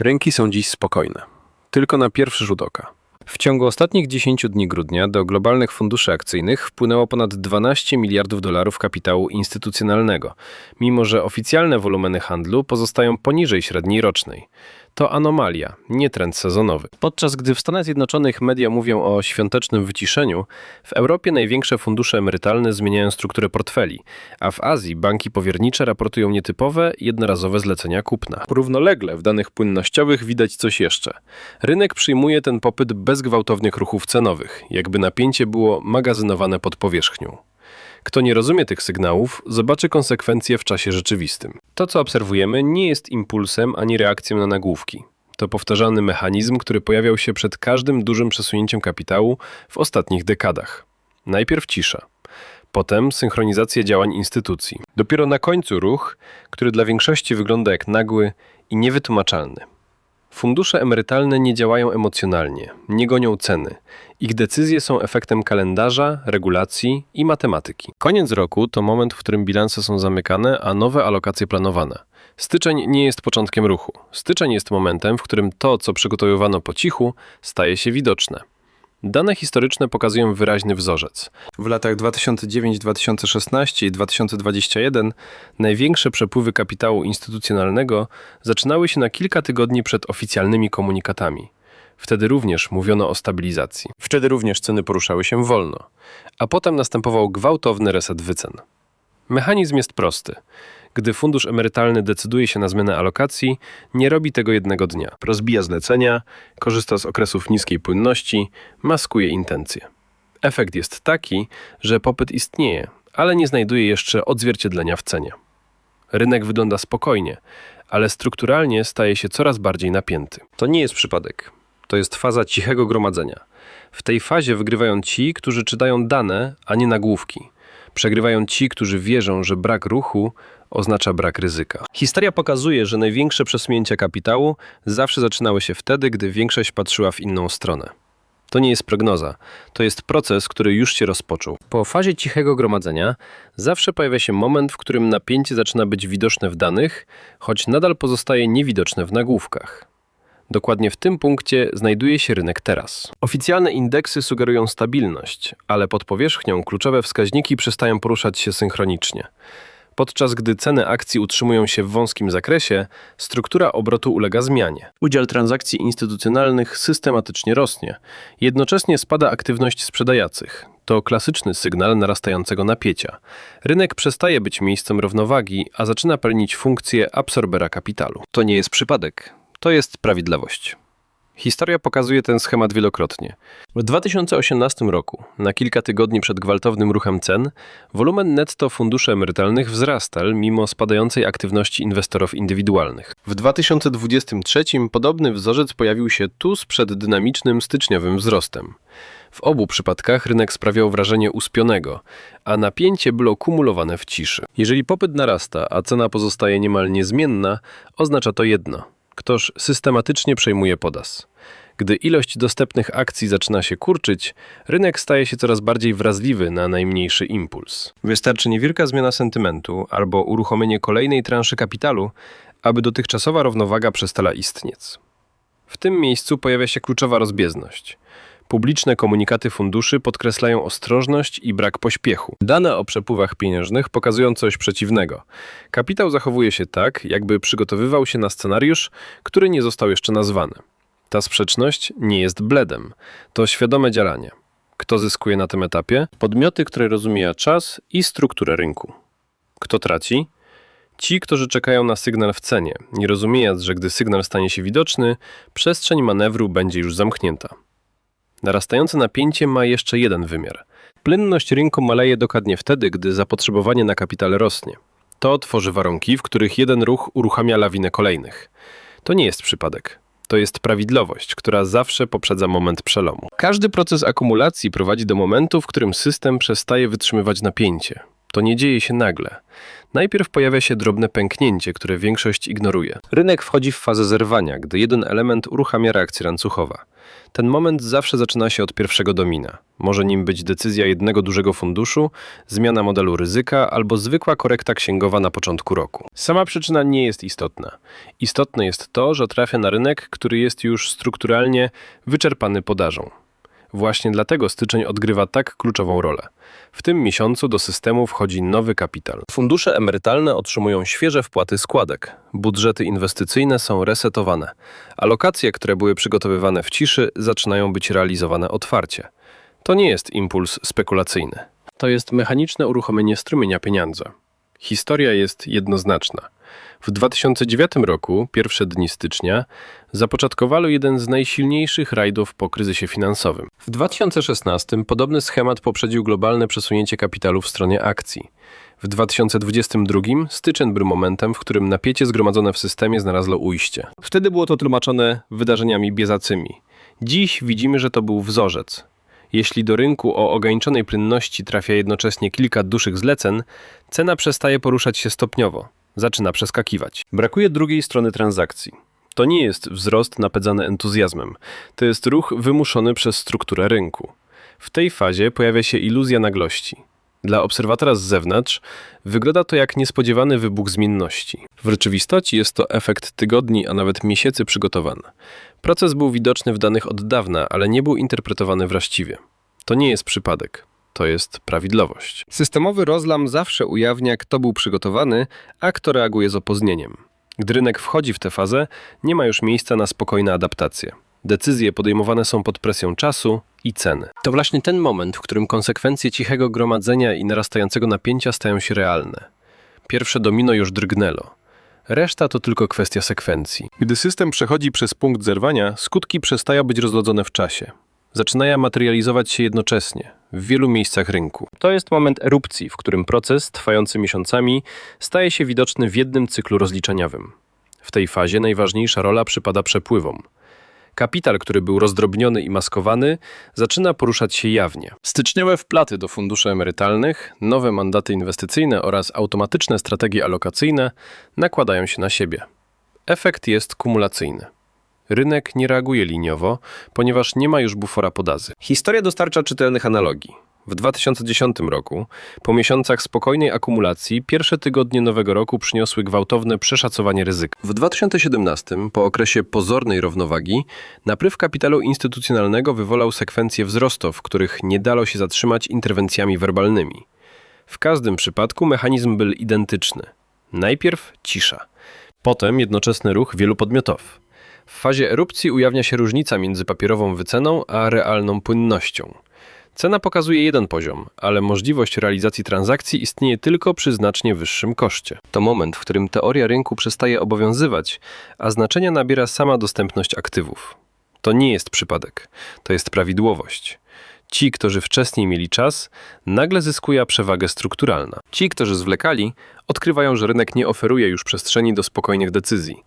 Rynki są dziś spokojne. Tylko na pierwszy rzut oka. W ciągu ostatnich 10 dni grudnia do globalnych funduszy akcyjnych wpłynęło ponad 12 miliardów dolarów kapitału instytucjonalnego, mimo że oficjalne wolumeny handlu pozostają poniżej średniej rocznej. To anomalia, nie trend sezonowy. Podczas gdy w Stanach Zjednoczonych media mówią o świątecznym wyciszeniu, w Europie największe fundusze emerytalne zmieniają strukturę portfeli, a w Azji banki powiernicze raportują nietypowe, jednorazowe zlecenia kupna. Równolegle w danych płynnościowych widać coś jeszcze. Rynek przyjmuje ten popyt bez gwałtownych ruchów cenowych, jakby napięcie było magazynowane pod powierzchnią. Kto nie rozumie tych sygnałów, zobaczy konsekwencje w czasie rzeczywistym. To, co obserwujemy, nie jest impulsem ani reakcją na nagłówki. To powtarzalny mechanizm, który pojawiał się przed każdym dużym przesunięciem kapitału w ostatnich dekadach. Najpierw cisza, potem synchronizacja działań instytucji. Dopiero na końcu ruch, który dla większości wygląda jak nagły i niewytłumaczalny. Fundusze emerytalne nie działają emocjonalnie, nie gonią ceny. Ich decyzje są efektem kalendarza, regulacji i matematyki. Koniec roku to moment, w którym bilanse są zamykane, a nowe alokacje planowane. Styczeń nie jest początkiem ruchu. Styczeń jest momentem, w którym to, co przygotowywano po cichu, staje się widoczne. Dane historyczne pokazują wyraźny wzorzec. W latach 2009-2016 i 2021 największe przepływy kapitału instytucjonalnego zaczynały się na kilka tygodni przed oficjalnymi komunikatami. Wtedy również mówiono o stabilizacji. Wtedy również ceny poruszały się wolno, a potem następował gwałtowny reset wycen. Mechanizm jest prosty. Gdy fundusz emerytalny decyduje się na zmianę alokacji, nie robi tego jednego dnia. Rozbija zlecenia, korzysta z okresów niskiej płynności, maskuje intencje. Efekt jest taki, że popyt istnieje, ale nie znajduje jeszcze odzwierciedlenia w cenie. Rynek wygląda spokojnie, ale strukturalnie staje się coraz bardziej napięty. To nie jest przypadek. To jest faza cichego gromadzenia. W tej fazie wygrywają ci, którzy czytają dane, a nie nagłówki. Przegrywają ci, którzy wierzą, że brak ruchu oznacza brak ryzyka. Historia pokazuje, że największe przesunięcia kapitału zawsze zaczynały się wtedy, gdy większość patrzyła w inną stronę. To nie jest prognoza, to jest proces, który już się rozpoczął. Po fazie cichego gromadzenia zawsze pojawia się moment, w którym napięcie zaczyna być widoczne w danych, choć nadal pozostaje niewidoczne w nagłówkach. Dokładnie w tym punkcie znajduje się rynek teraz. Oficjalne indeksy sugerują stabilność, ale pod powierzchnią kluczowe wskaźniki przestają poruszać się synchronicznie. Podczas gdy ceny akcji utrzymują się w wąskim zakresie, struktura obrotu ulega zmianie. Udział transakcji instytucjonalnych systematycznie rośnie. Jednocześnie spada aktywność sprzedających. To klasyczny sygnał narastającego napięcia. Rynek przestaje być miejscem równowagi, a zaczyna pełnić funkcję absorbera kapitalu. To nie jest przypadek. To jest prawidłowość. Historia pokazuje ten schemat wielokrotnie. W 2018 roku, na kilka tygodni przed gwałtownym ruchem cen, wolumen netto funduszy emerytalnych wzrastał mimo spadającej aktywności inwestorów indywidualnych. W 2023 podobny wzorzec pojawił się tuż przed dynamicznym styczniowym wzrostem. W obu przypadkach rynek sprawiał wrażenie uspionego, a napięcie było kumulowane w ciszy. Jeżeli popyt narasta, a cena pozostaje niemal niezmienna, oznacza to jedno – ktoś systematycznie przejmuje podas. Gdy ilość dostępnych akcji zaczyna się kurczyć, rynek staje się coraz bardziej wrażliwy na najmniejszy impuls. Wystarczy niewielka zmiana sentymentu albo uruchomienie kolejnej transzy kapitalu, aby dotychczasowa równowaga przestała istnieć. W tym miejscu pojawia się kluczowa rozbieżność. Publiczne komunikaty funduszy podkreślają ostrożność i brak pośpiechu. Dane o przepływach pieniężnych pokazują coś przeciwnego. Kapitał zachowuje się tak, jakby przygotowywał się na scenariusz, który nie został jeszcze nazwany. Ta sprzeczność nie jest bledem, to świadome działanie. Kto zyskuje na tym etapie? Podmioty, które rozumieją czas i strukturę rynku. Kto traci? Ci, którzy czekają na sygnał w cenie, nie rozumiejąc, że gdy sygnał stanie się widoczny, przestrzeń manewru będzie już zamknięta. Narastające napięcie ma jeszcze jeden wymiar. Płynność rynku maleje dokładnie wtedy, gdy zapotrzebowanie na kapitał rośnie. To tworzy warunki, w których jeden ruch uruchamia lawinę kolejnych. To nie jest przypadek. To jest prawidłowość, która zawsze poprzedza moment przelomu. Każdy proces akumulacji prowadzi do momentu, w którym system przestaje wytrzymywać napięcie. To nie dzieje się nagle. Najpierw pojawia się drobne pęknięcie, które większość ignoruje. Rynek wchodzi w fazę zerwania, gdy jeden element uruchamia reakcję łańcuchowa. Ten moment zawsze zaczyna się od pierwszego domina. Może nim być decyzja jednego dużego funduszu, zmiana modelu ryzyka albo zwykła korekta księgowa na początku roku. Sama przyczyna nie jest istotna. Istotne jest to, że trafia na rynek, który jest już strukturalnie wyczerpany podażą. Właśnie dlatego styczeń odgrywa tak kluczową rolę. W tym miesiącu do systemu wchodzi nowy kapitał. Fundusze emerytalne otrzymują świeże wpłaty składek. Budżety inwestycyjne są resetowane. Alokacje, które były przygotowywane w ciszy, zaczynają być realizowane otwarcie. To nie jest impuls spekulacyjny. To jest mechaniczne uruchomienie strumienia pieniądza. Historia jest jednoznaczna. W 2009 roku, pierwsze dni stycznia, zapoczątkowano jeden z najsilniejszych rajdów po kryzysie finansowym. W 2016 podobny schemat poprzedził globalne przesunięcie kapitału w stronie akcji. W 2022 styczeń był momentem, w którym napięcie zgromadzone w systemie znalazło ujście. Wtedy było to tłumaczone wydarzeniami biezacymi. Dziś widzimy, że to był wzorzec. Jeśli do rynku o ograniczonej płynności trafia jednocześnie kilka dużych zleceń, cena przestaje poruszać się stopniowo zaczyna przeskakiwać. Brakuje drugiej strony transakcji. To nie jest wzrost napędzany entuzjazmem, to jest ruch wymuszony przez strukturę rynku. W tej fazie pojawia się iluzja naglości. Dla obserwatora z zewnątrz wygląda to jak niespodziewany wybuch zmienności. W rzeczywistości jest to efekt tygodni, a nawet miesięcy przygotowan. Proces był widoczny w danych od dawna, ale nie był interpretowany właściwie. To nie jest przypadek to jest prawidłowość. Systemowy rozlam zawsze ujawnia, kto był przygotowany, a kto reaguje z opóźnieniem. Gdy rynek wchodzi w tę fazę, nie ma już miejsca na spokojne adaptacje. Decyzje podejmowane są pod presją czasu i ceny. To właśnie ten moment, w którym konsekwencje cichego gromadzenia i narastającego napięcia stają się realne. Pierwsze domino już drgnęło. Reszta to tylko kwestia sekwencji. Gdy system przechodzi przez punkt zerwania, skutki przestają być rozlodzone w czasie zaczynają materializować się jednocześnie w wielu miejscach rynku. To jest moment erupcji, w którym proces, trwający miesiącami, staje się widoczny w jednym cyklu rozliczeniowym. W tej fazie najważniejsza rola przypada przepływom. Kapitał, który był rozdrobniony i maskowany, zaczyna poruszać się jawnie. Styczniowe wplaty do funduszy emerytalnych, nowe mandaty inwestycyjne oraz automatyczne strategie alokacyjne nakładają się na siebie. Efekt jest kumulacyjny. Rynek nie reaguje liniowo, ponieważ nie ma już bufora podazy. Historia dostarcza czytelnych analogii. W 2010 roku, po miesiącach spokojnej akumulacji, pierwsze tygodnie nowego roku przyniosły gwałtowne przeszacowanie ryzyka. W 2017, po okresie pozornej równowagi, napływ kapitału instytucjonalnego wywołał sekwencję wzrostów, których nie dało się zatrzymać interwencjami werbalnymi. W każdym przypadku mechanizm był identyczny. Najpierw cisza, potem jednoczesny ruch wielu podmiotów. W fazie erupcji ujawnia się różnica między papierową wyceną a realną płynnością. Cena pokazuje jeden poziom, ale możliwość realizacji transakcji istnieje tylko przy znacznie wyższym koszcie. To moment, w którym teoria rynku przestaje obowiązywać, a znaczenia nabiera sama dostępność aktywów. To nie jest przypadek, to jest prawidłowość. Ci, którzy wcześniej mieli czas, nagle zyskuje przewagę strukturalna. Ci, którzy zwlekali, odkrywają, że rynek nie oferuje już przestrzeni do spokojnych decyzji.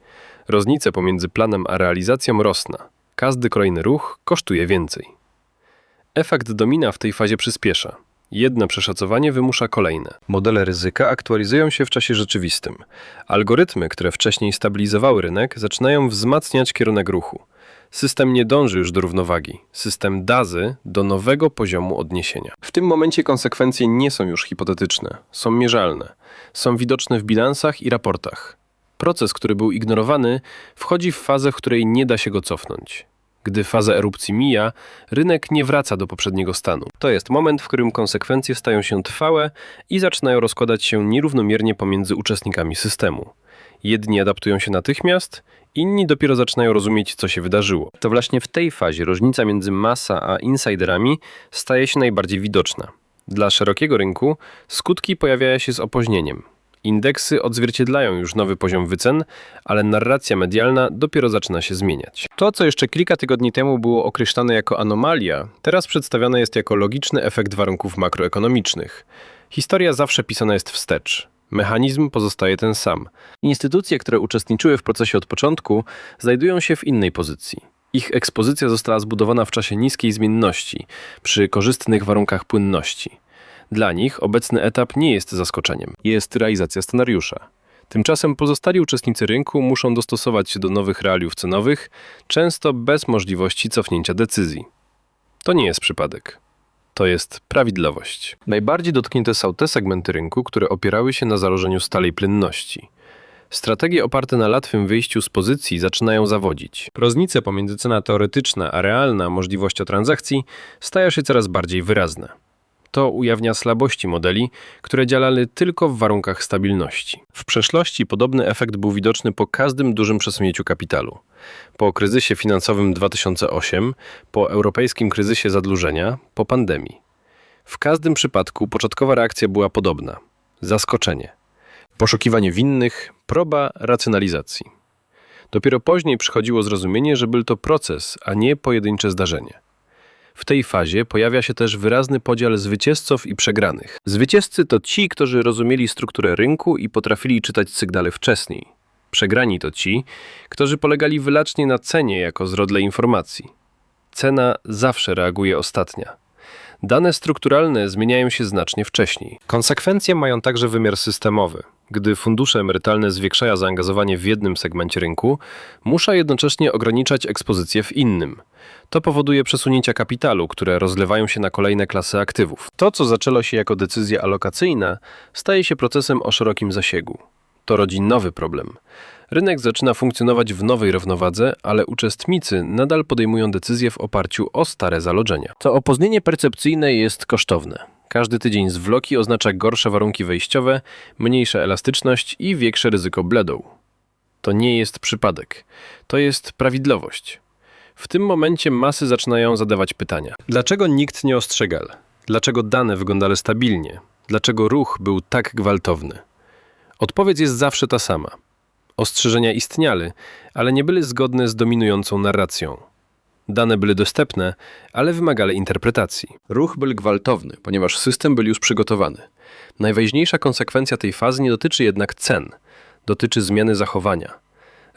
Różnice pomiędzy planem a realizacją rosną. Każdy kolejny ruch kosztuje więcej. Efekt domina w tej fazie przyspiesza. Jedno przeszacowanie wymusza kolejne. Modele ryzyka aktualizują się w czasie rzeczywistym. Algorytmy, które wcześniej stabilizowały rynek, zaczynają wzmacniać kierunek ruchu. System nie dąży już do równowagi. System dazy do nowego poziomu odniesienia. W tym momencie konsekwencje nie są już hipotetyczne, są mierzalne. Są widoczne w bilansach i raportach. Proces, który był ignorowany, wchodzi w fazę, w której nie da się go cofnąć. Gdy faza erupcji mija, rynek nie wraca do poprzedniego stanu. To jest moment, w którym konsekwencje stają się trwałe i zaczynają rozkładać się nierównomiernie pomiędzy uczestnikami systemu. Jedni adaptują się natychmiast, inni dopiero zaczynają rozumieć, co się wydarzyło. To właśnie w tej fazie różnica między masa a insiderami staje się najbardziej widoczna. Dla szerokiego rynku skutki pojawiają się z opóźnieniem. Indeksy odzwierciedlają już nowy poziom wycen, ale narracja medialna dopiero zaczyna się zmieniać. To, co jeszcze kilka tygodni temu było określane jako anomalia, teraz przedstawiane jest jako logiczny efekt warunków makroekonomicznych. Historia zawsze pisana jest wstecz. Mechanizm pozostaje ten sam. Instytucje, które uczestniczyły w procesie od początku, znajdują się w innej pozycji. Ich ekspozycja została zbudowana w czasie niskiej zmienności, przy korzystnych warunkach płynności. Dla nich obecny etap nie jest zaskoczeniem, jest realizacja scenariusza. Tymczasem pozostali uczestnicy rynku muszą dostosować się do nowych realiów cenowych, często bez możliwości cofnięcia decyzji. To nie jest przypadek. To jest prawidłowość. Najbardziej dotknięte są te segmenty rynku, które opierały się na założeniu stałej płynności. Strategie oparte na łatwym wyjściu z pozycji zaczynają zawodzić. Różnice pomiędzy cena teoretyczna a realna możliwością transakcji stają się coraz bardziej wyrazne. To ujawnia słabości modeli, które działały tylko w warunkach stabilności. W przeszłości podobny efekt był widoczny po każdym dużym przesunięciu kapitalu. Po kryzysie finansowym 2008, po europejskim kryzysie zadłużenia, po pandemii. W każdym przypadku początkowa reakcja była podobna zaskoczenie. Poszukiwanie winnych, proba racjonalizacji. Dopiero później przychodziło zrozumienie, że był to proces, a nie pojedyncze zdarzenie. W tej fazie pojawia się też wyraźny podział zwycięzców i przegranych. Zwycięzcy to ci, którzy rozumieli strukturę rynku i potrafili czytać sygnały wcześniej. Przegrani to ci, którzy polegali wyłącznie na cenie jako zrodle informacji. Cena zawsze reaguje ostatnia. Dane strukturalne zmieniają się znacznie wcześniej. Konsekwencje mają także wymiar systemowy. Gdy fundusze emerytalne zwiększają zaangażowanie w jednym segmencie rynku, muszą jednocześnie ograniczać ekspozycję w innym. To powoduje przesunięcia kapitalu, które rozlewają się na kolejne klasy aktywów. To, co zaczęło się jako decyzja alokacyjna, staje się procesem o szerokim zasięgu. To rodzi nowy problem. Rynek zaczyna funkcjonować w nowej równowadze, ale uczestnicy nadal podejmują decyzje w oparciu o stare zalożenia. To opóźnienie percepcyjne jest kosztowne. Każdy tydzień zwloki oznacza gorsze warunki wejściowe, mniejsza elastyczność i większe ryzyko bledą. To nie jest przypadek. To jest prawidłowość. W tym momencie masy zaczynają zadawać pytania. Dlaczego nikt nie ostrzegał? Dlaczego dane wyglądały stabilnie? Dlaczego ruch był tak gwałtowny? Odpowiedź jest zawsze ta sama. Ostrzeżenia istniały, ale nie były zgodne z dominującą narracją. Dane były dostępne, ale wymagały interpretacji. Ruch był gwałtowny, ponieważ system był już przygotowany. Najważniejsza konsekwencja tej fazy nie dotyczy jednak cen, dotyczy zmiany zachowania.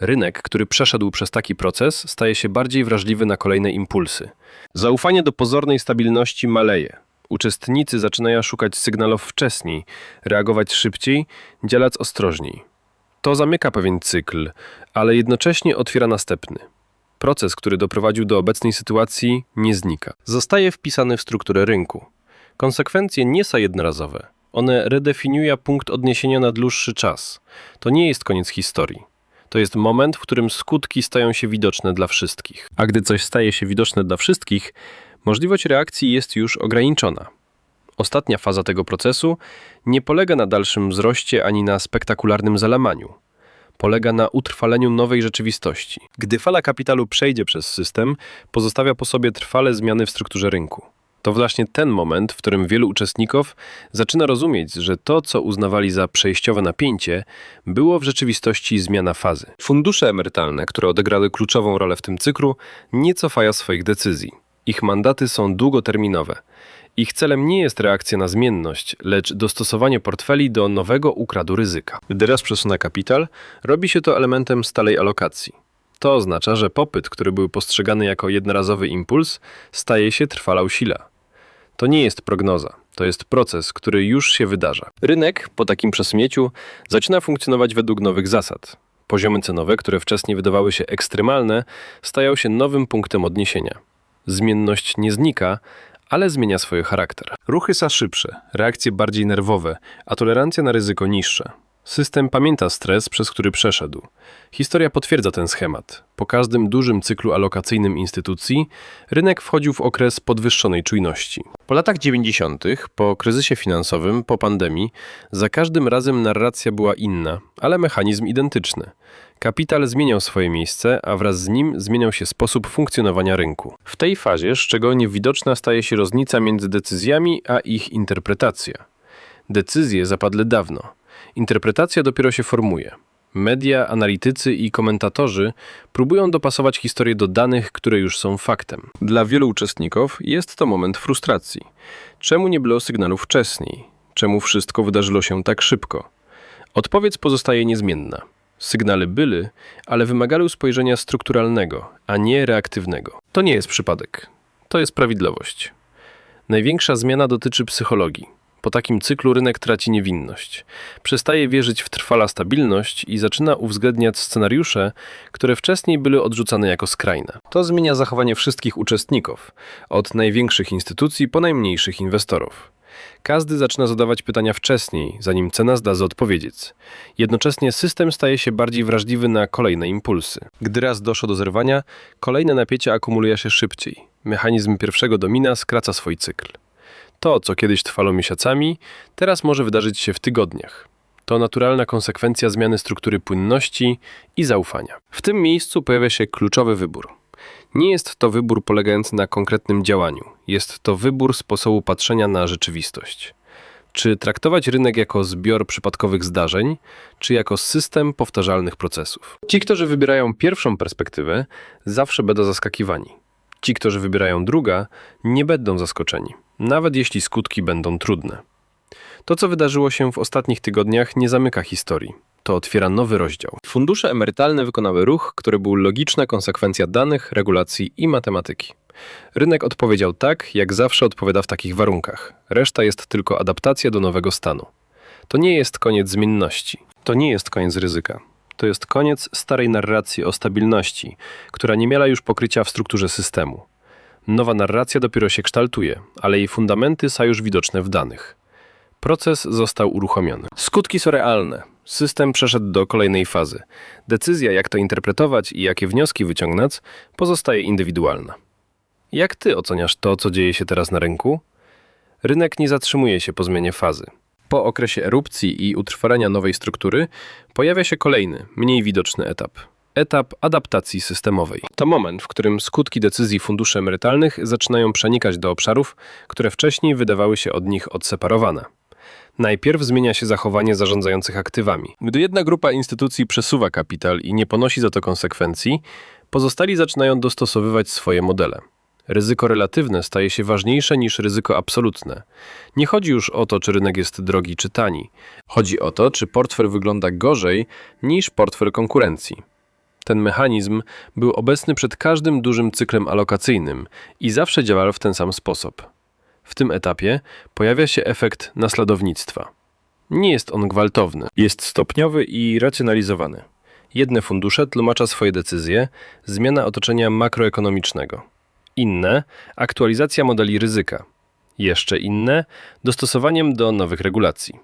Rynek, który przeszedł przez taki proces, staje się bardziej wrażliwy na kolejne impulsy. Zaufanie do pozornej stabilności maleje. Uczestnicy zaczynają szukać sygnałów wcześniej, reagować szybciej, działać ostrożniej. To zamyka pewien cykl, ale jednocześnie otwiera następny. Proces, który doprowadził do obecnej sytuacji, nie znika. Zostaje wpisany w strukturę rynku. Konsekwencje nie są jednorazowe. One redefiniują punkt odniesienia na dłuższy czas. To nie jest koniec historii. To jest moment, w którym skutki stają się widoczne dla wszystkich. A gdy coś staje się widoczne dla wszystkich, możliwość reakcji jest już ograniczona. Ostatnia faza tego procesu nie polega na dalszym wzroście ani na spektakularnym zalamaniu. Polega na utrwaleniu nowej rzeczywistości. Gdy fala kapitalu przejdzie przez system, pozostawia po sobie trwale zmiany w strukturze rynku. To właśnie ten moment, w którym wielu uczestników zaczyna rozumieć, że to, co uznawali za przejściowe napięcie, było w rzeczywistości zmiana fazy. Fundusze emerytalne, które odegrały kluczową rolę w tym cyklu, nie cofają swoich decyzji. Ich mandaty są długoterminowe. Ich celem nie jest reakcja na zmienność, lecz dostosowanie portfeli do nowego układu ryzyka. Gdy raz przesunę kapital, robi się to elementem stałej alokacji. To oznacza, że popyt, który był postrzegany jako jednorazowy impuls, staje się trwala sila. To nie jest prognoza, to jest proces, który już się wydarza. Rynek po takim przesunięciu zaczyna funkcjonować według nowych zasad. Poziomy cenowe, które wcześniej wydawały się ekstremalne, stają się nowym punktem odniesienia. Zmienność nie znika, ale zmienia swój charakter. Ruchy są szybsze, reakcje bardziej nerwowe, a tolerancja na ryzyko niższa. System pamięta stres, przez który przeszedł. Historia potwierdza ten schemat. Po każdym dużym cyklu alokacyjnym instytucji rynek wchodził w okres podwyższonej czujności. Po latach 90., po kryzysie finansowym, po pandemii, za każdym razem narracja była inna, ale mechanizm identyczny. Kapital zmieniał swoje miejsce, a wraz z nim zmieniał się sposób funkcjonowania rynku. W tej fazie szczególnie widoczna staje się różnica między decyzjami a ich interpretacja. Decyzje zapadły dawno. Interpretacja dopiero się formuje. Media, analitycy i komentatorzy próbują dopasować historię do danych, które już są faktem. Dla wielu uczestników jest to moment frustracji. Czemu nie było sygnałów wcześniej? Czemu wszystko wydarzyło się tak szybko? Odpowiedź pozostaje niezmienna. Sygnały były, ale wymagały spojrzenia strukturalnego, a nie reaktywnego. To nie jest przypadek. To jest prawidłowość. Największa zmiana dotyczy psychologii. Po takim cyklu rynek traci niewinność. Przestaje wierzyć w trwala stabilność i zaczyna uwzględniać scenariusze, które wcześniej były odrzucane jako skrajne. To zmienia zachowanie wszystkich uczestników, od największych instytucji po najmniejszych inwestorów. Każdy zaczyna zadawać pytania wcześniej, zanim cena zda odpowiedzieć. Jednocześnie system staje się bardziej wrażliwy na kolejne impulsy. Gdy raz doszło do zerwania, kolejne napięcie akumuluje się szybciej. Mechanizm pierwszego domina skraca swój cykl. To, co kiedyś trwało miesiącami, teraz może wydarzyć się w tygodniach. To naturalna konsekwencja zmiany struktury płynności i zaufania. W tym miejscu pojawia się kluczowy wybór. Nie jest to wybór polegający na konkretnym działaniu, jest to wybór sposobu patrzenia na rzeczywistość. Czy traktować rynek jako zbior przypadkowych zdarzeń, czy jako system powtarzalnych procesów? Ci, którzy wybierają pierwszą perspektywę, zawsze będą zaskakiwani. Ci, którzy wybierają druga, nie będą zaskoczeni, nawet jeśli skutki będą trudne. To, co wydarzyło się w ostatnich tygodniach, nie zamyka historii. To otwiera nowy rozdział. Fundusze emerytalne wykonały ruch, który był logiczna konsekwencja danych, regulacji i matematyki. Rynek odpowiedział tak, jak zawsze odpowiada w takich warunkach. Reszta jest tylko adaptacja do nowego stanu. To nie jest koniec zmienności. To nie jest koniec ryzyka. To jest koniec starej narracji o stabilności, która nie miała już pokrycia w strukturze systemu. Nowa narracja dopiero się kształtuje, ale jej fundamenty są już widoczne w danych. Proces został uruchomiony. Skutki są realne. System przeszedł do kolejnej fazy. Decyzja, jak to interpretować i jakie wnioski wyciągnąć, pozostaje indywidualna. Jak ty oceniasz to, co dzieje się teraz na rynku? Rynek nie zatrzymuje się po zmianie fazy. Po okresie erupcji i utrwalenia nowej struktury pojawia się kolejny, mniej widoczny etap. Etap adaptacji systemowej. To moment, w którym skutki decyzji funduszy emerytalnych zaczynają przenikać do obszarów, które wcześniej wydawały się od nich odseparowane. Najpierw zmienia się zachowanie zarządzających aktywami. Gdy jedna grupa instytucji przesuwa kapital i nie ponosi za to konsekwencji, pozostali zaczynają dostosowywać swoje modele. Ryzyko relatywne staje się ważniejsze niż ryzyko absolutne. Nie chodzi już o to, czy rynek jest drogi czy tani. Chodzi o to, czy portfel wygląda gorzej niż portfel konkurencji. Ten mechanizm był obecny przed każdym dużym cyklem alokacyjnym i zawsze działał w ten sam sposób. W tym etapie pojawia się efekt naśladownictwa. Nie jest on gwałtowny, jest stopniowy i racjonalizowany. Jedne fundusze tłumacza swoje decyzje, zmiana otoczenia makroekonomicznego. Inne aktualizacja modeli ryzyka. Jeszcze inne dostosowaniem do nowych regulacji.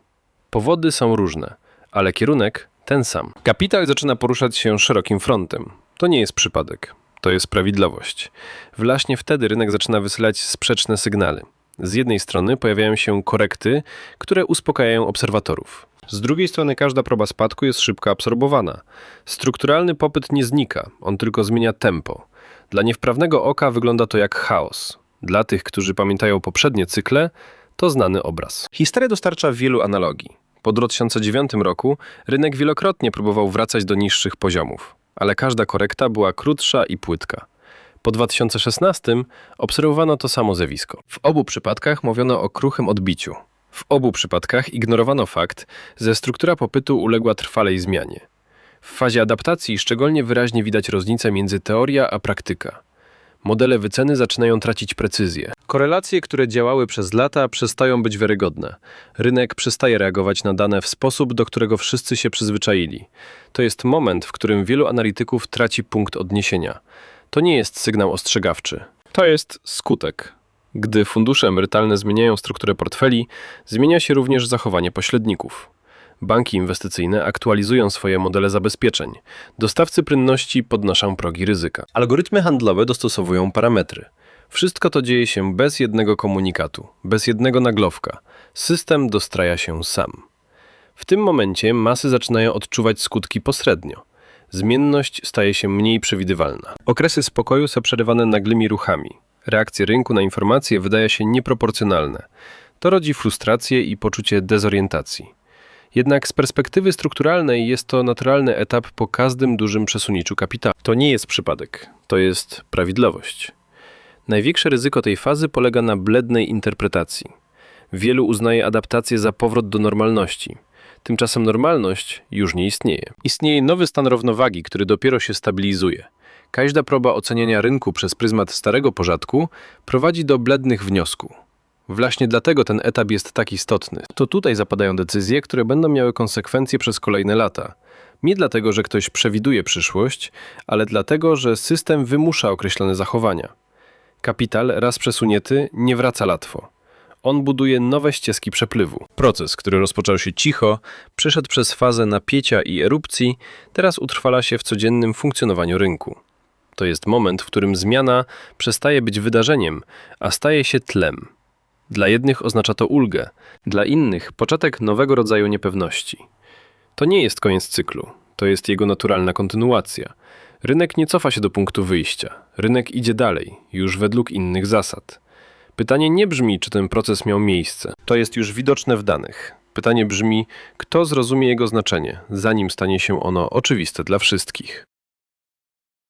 Powody są różne, ale kierunek ten sam. Kapitał zaczyna poruszać się szerokim frontem. To nie jest przypadek, to jest prawidłowość. Właśnie wtedy rynek zaczyna wysyłać sprzeczne sygnały. Z jednej strony pojawiają się korekty, które uspokajają obserwatorów. Z drugiej strony każda proba spadku jest szybko absorbowana. Strukturalny popyt nie znika, on tylko zmienia tempo. Dla niewprawnego oka wygląda to jak chaos. Dla tych, którzy pamiętają poprzednie cykle, to znany obraz. Historia dostarcza wielu analogii. Po 2009 roku rynek wielokrotnie próbował wracać do niższych poziomów, ale każda korekta była krótsza i płytka. Po 2016 obserwowano to samo zjawisko. W obu przypadkach mówiono o kruchym odbiciu. W obu przypadkach ignorowano fakt, że struktura popytu uległa trwalej zmianie. W fazie adaptacji szczególnie wyraźnie widać różnicę między teoria a praktyka. Modele wyceny zaczynają tracić precyzję. Korelacje, które działały przez lata, przestają być wiarygodne. Rynek przestaje reagować na dane w sposób, do którego wszyscy się przyzwyczaili. To jest moment, w którym wielu analityków traci punkt odniesienia. To nie jest sygnał ostrzegawczy. To jest skutek. Gdy fundusze emerytalne zmieniają strukturę portfeli, zmienia się również zachowanie pośredników. Banki inwestycyjne aktualizują swoje modele zabezpieczeń. Dostawcy prynności podnoszą progi ryzyka. Algorytmy handlowe dostosowują parametry. Wszystko to dzieje się bez jednego komunikatu, bez jednego naglowka. System dostraja się sam. W tym momencie masy zaczynają odczuwać skutki pośrednio. Zmienność staje się mniej przewidywalna. Okresy spokoju są przerywane naglymi ruchami. Reakcje rynku na informacje wydaje się nieproporcjonalne. To rodzi frustrację i poczucie dezorientacji. Jednak z perspektywy strukturalnej jest to naturalny etap po każdym dużym przesuniczu kapitału. To nie jest przypadek, to jest prawidłowość. Największe ryzyko tej fazy polega na blednej interpretacji. Wielu uznaje adaptację za powrót do normalności. Tymczasem normalność już nie istnieje. Istnieje nowy stan równowagi, który dopiero się stabilizuje. Każda próba oceniania rynku przez pryzmat starego porządku prowadzi do blednych wniosków. Właśnie dlatego ten etap jest tak istotny. To tutaj zapadają decyzje, które będą miały konsekwencje przez kolejne lata. Nie dlatego, że ktoś przewiduje przyszłość, ale dlatego, że system wymusza określone zachowania. Kapitał, raz przesunięty, nie wraca łatwo. On buduje nowe ścieżki przepływu. Proces, który rozpoczął się cicho, przeszedł przez fazę napięcia i erupcji, teraz utrwala się w codziennym funkcjonowaniu rynku. To jest moment, w którym zmiana przestaje być wydarzeniem, a staje się tlem. Dla jednych oznacza to ulgę, dla innych początek nowego rodzaju niepewności. To nie jest koniec cyklu, to jest jego naturalna kontynuacja. Rynek nie cofa się do punktu wyjścia, rynek idzie dalej, już według innych zasad. Pytanie nie brzmi, czy ten proces miał miejsce. To jest już widoczne w danych. Pytanie brzmi, kto zrozumie jego znaczenie, zanim stanie się ono oczywiste dla wszystkich.